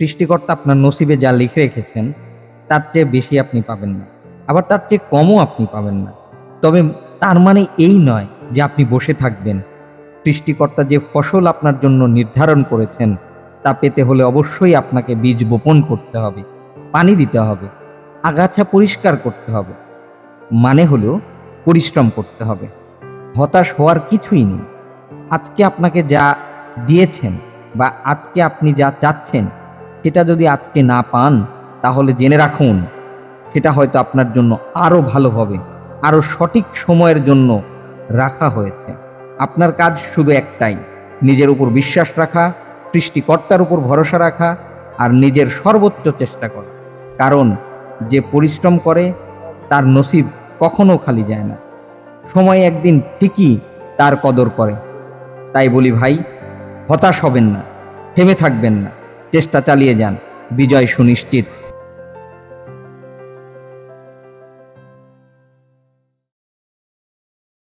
সৃষ্টিকর্তা আপনার নসিবে যা লিখে রেখেছেন, তার চেয়ে বেশি আপনি পাবেন না। আবার তার চেয়ে কমও আপনি পাবেন না। তবে তার মানে এই নয় যে আপনি বসে থাকবেন। সৃষ্টিকর্তা যে ফসল আপনার জন্য নির্ধারণ করেছেন, তা পেতে হলে অবশ্যই আপনাকে বীজ বপন করতে হবে, পানি দিতে হবে, আগাছা পরিষ্কার করতে হবে। মানে হলো পরিশ্রম করতে হবে। হতাশ হওয়ার কিছুই নেই। আজকে আপনাকে যা দিয়েছেন বা আজকে আপনি যা চাচ্ছেন সেটা যদি আজকে না পান, তাহলে জেনে রাখুন, সেটা হয়তো আপনার জন্য আরও ভালো হবে আরও সঠিক সময়ের জন্য রাখা হয়েছে। আপনার কাজ শুধু একটাই, নিজের উপর বিশ্বাস রাখা, সৃষ্টিকর্তার উপর ভরসা রাখা আর নিজের সর্বোচ্চ চেষ্টা করা। কারণ যে পরিশ্রম করে, তার নসিব কখনো খালি যায় না। সময় একদিন ঠিকই তার কদর করে। তাই বলি ভাই, হতাশ হবেন না, থেমে থাকবেন না। চেষ্টা চালিয়ে যান। বিজয় সুনিশ্চিত।